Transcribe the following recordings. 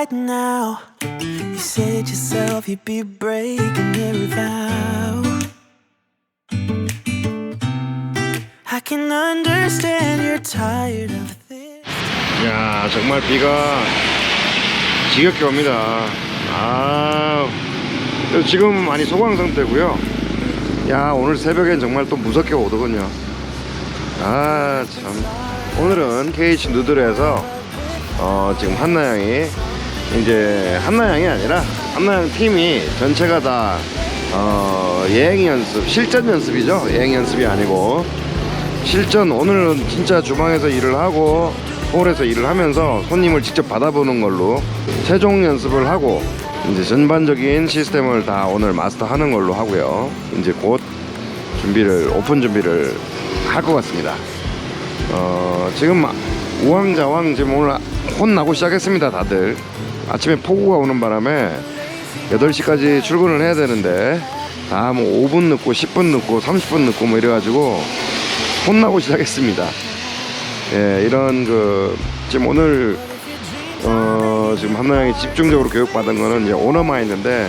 right now. You said yourself you'd be breaking every vow. I can understand you're tired of this. 야 정말 비가 지겹게 옵니다 아 지금 많이 소강 상태고요 야 오늘 새벽엔 정말 또 무섭게 오더군요 아 참 오늘은 KH 누들에서 어 지금 한나양이 이제 한나양이 아니라 한나양 팀이 전체가 다 어, 예행 연습 실전 연습이죠 예행 연습이 아니고 실전 오늘은 진짜 주방에서 일을 하고 홀에서 일을 하면서 손님을 직접 받아보는 걸로 최종 연습을 하고 이제 전반적인 시스템을 다 오늘 마스터하는 걸로 하고요. 이제 곧 준비를 오픈 준비를 할 것 같습니다. 어, 지금 우왕좌왕 지금 오늘 혼나고 시작했습니다. 다들 아침에 폭우가 오는 바람에 8시까지 출근을 해야 되는데 다뭐 5분 늦고 10분 늦고 30분 늦고 뭐 이래가지고 혼나고 시작했습니다. 예, 이런 그 지금 오늘 어 지금 한나영이 집중적으로 교육받은 거는 이제 오너마인드인데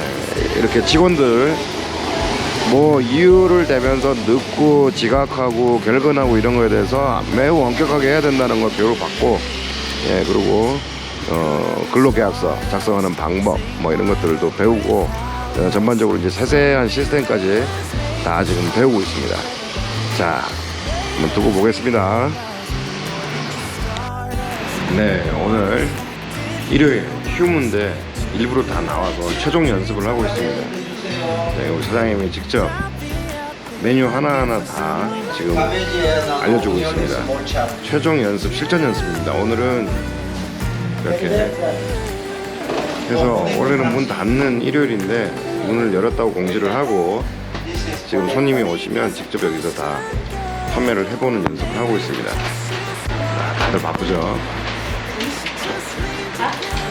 이렇게 직원들 뭐 이유를 대면서 늦고 지각하고 결근하고 이런 거에 대해서 매우 엄격하게 해야 된다는 걸 교육을 받고 예 그리고 어 근로계약서 작성하는 방법 뭐 이런 것들도 배우고 어, 전반적으로 이제 세세한 시스템까지 다 지금 배우고 있습니다. 자 한번 두고 보겠습니다. 네, 오늘 일요일 휴무인데 일부러 다 나와서 최종 연습을 하고 있습니다. 네, 우리 사장님이 직접 메뉴 하나하나 다 지금 알려주고 있습니다. 최종 연습, 실전 연습입니다. 오늘은 이렇게 해서 원래는 문 닫는 일요일인데 문을 열었다고 공지를 하고 지금 손님이 오시면 직접 여기서 다 판매를 해보는 연습을 하고 있습니다. 자, 다들 바쁘죠?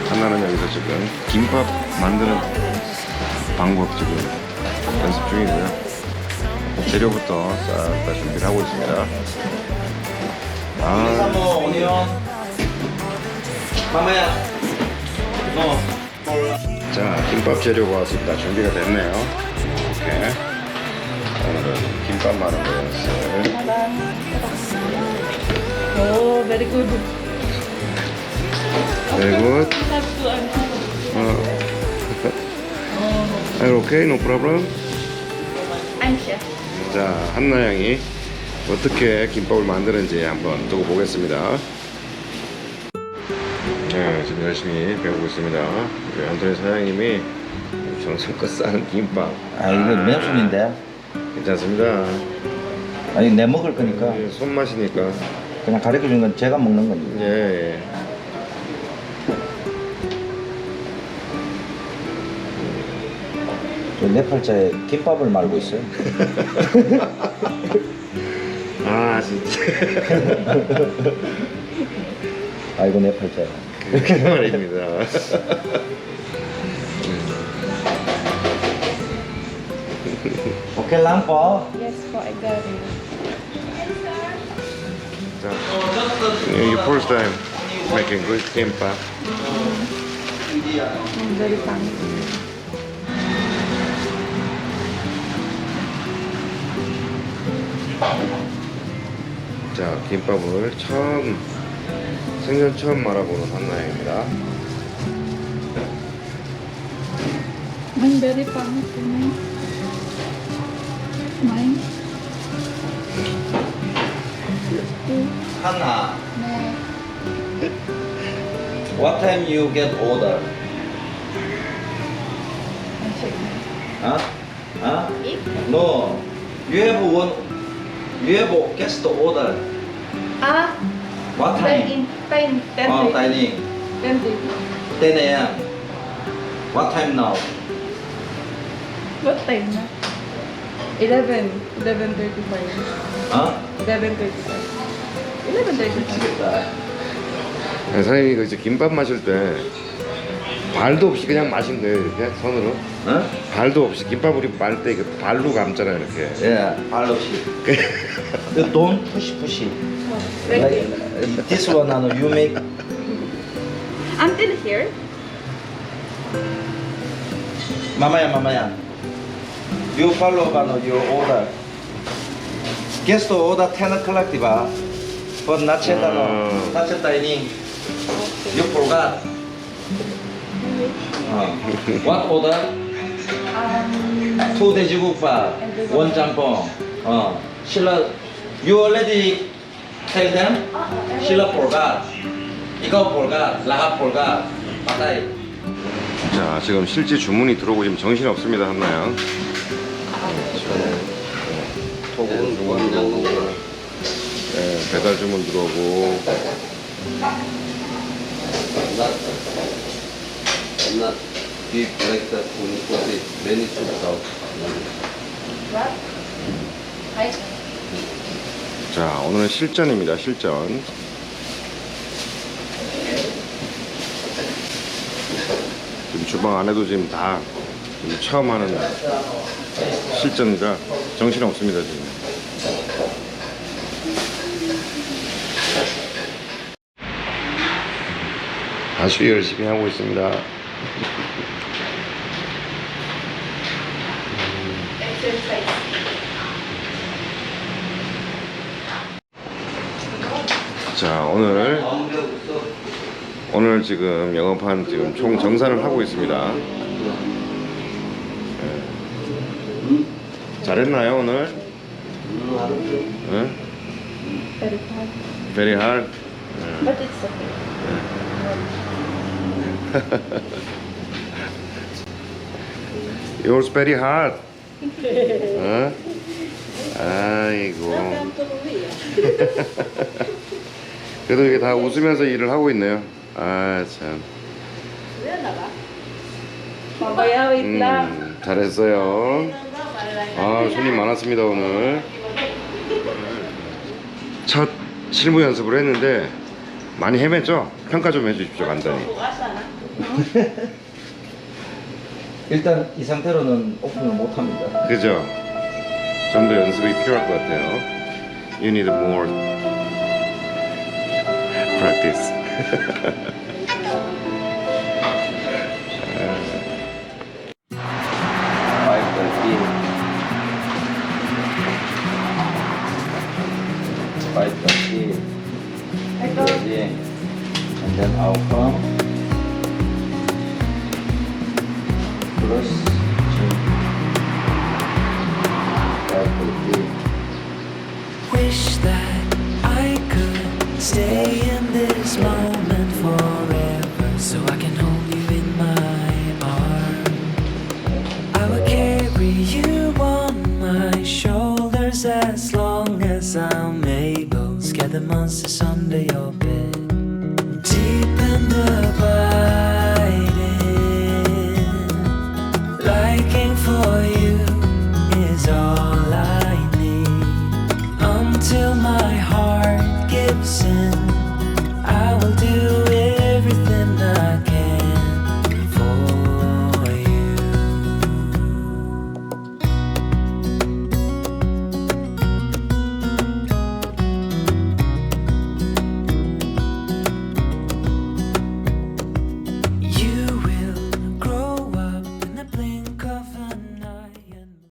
하나는 여기서 지금 김밥 만드는 방법 지금 연습 중이고요. 재료부터 싹 다 준비를 하고 있습니다. 아, Mamaya. No. 자, 김밥 재료가 왔습니다. 준비가 됐네요. 이렇게. 오늘은 김밥 마는 거 연습. Oh, very good. Very good. Have to answer. Are you okay? No problem? I'm chef. 자, 한나 양이 어떻게 김밥을 만드는지 한번 두고 보겠습니다. 네, 지금 열심히 배우고 있습니다. 우리 안토니 사장님이 정성껏 싸는 김밥. 아 이거 맨손인데. 괜찮습니다. 아니 내 먹을 거니까 이 손맛이니까. 그냥 가르쳐 주는 건 제가 먹는 거니까. 예, 예. 저 네 팔자에 김밥을 말고 있어요. 아, 진짜. 아이고 네 팔자야. 그 말입니다. 오케이 랑퍼. Yes, for agave. 자, you first time making good 김밥. Mm, very fun. 자, 김밥을 처음 생전 처음 말아보는 한나입니다. Mine very fun to me. Mine. 하나. No. What time you get order? I check. Huh? Huh? No. You have one. You have a guest order. Ah, What time? in Spain, ten Oh, dining. Ten days. 10 a.m. What time now? What time na? 11. 11.35. Huh? 11.35. 11.35. 미치겠다. 네, 사장님이 그 이제 김밥 마실 때 발도 없이 그냥 마신 거예요, 이렇게 손으로. 어? 발도 없이 김밥 우리 말때 그 발로 감잖아요, 이렇게. 예, 발없이. You don't push push. Ready? Like, this one, uh, you make Until here? Mamaya, mamaya. You follow about your order. Guest order 10 o'clock, diba? But not yet, Ah. no. Not yet dining. You forgot. Uh, what order? Um, Two 돼지국밥, one 짬뽕. 어, 신라, you already tell them? forgot. 이거 forgot, 라하 forgot. 맞아요. 자, 지금 실제 주문이 들어오고 지금 정신이 없습니다, 한나양. 네, 배달 주문 들어오고. Not deep like that when you put it many soups out. what? I 자, 오늘은 실전입니다, 실전. 지금 주방 안에도 지금 다 지금 처음 하는 실전이라 정신이 없습니다, 지금. 아주 열심히 하고 있습니다. 자, 오늘 오늘 지금 영업한 지금 총 정산을 하고 있습니다. 예. 잘했나요 오늘? Very hard. Very hard. But it's okay. Yours very hard. 어? 아이고. 그래도 이게 다 웃으면서 일을 하고 있네요. 아 참. 음, 잘했어요. 아 손님 많았습니다 오늘. 첫 실무 연습을 했는데 많이 헤맸죠? 평가 좀 해주십시오 간단히. 일단 이 상태로는 오픈을 못 합니다. 그죠? 좀 더 연습이 필요할 것 같아요. You need more practice. Five thirty. Five thirty. Ready. And then I'll come. Thirty. Wish that I could stay in this moment forever so I can hold you in my arms. I will carry you on my shoulders as long as I'm able. Scare the monsters your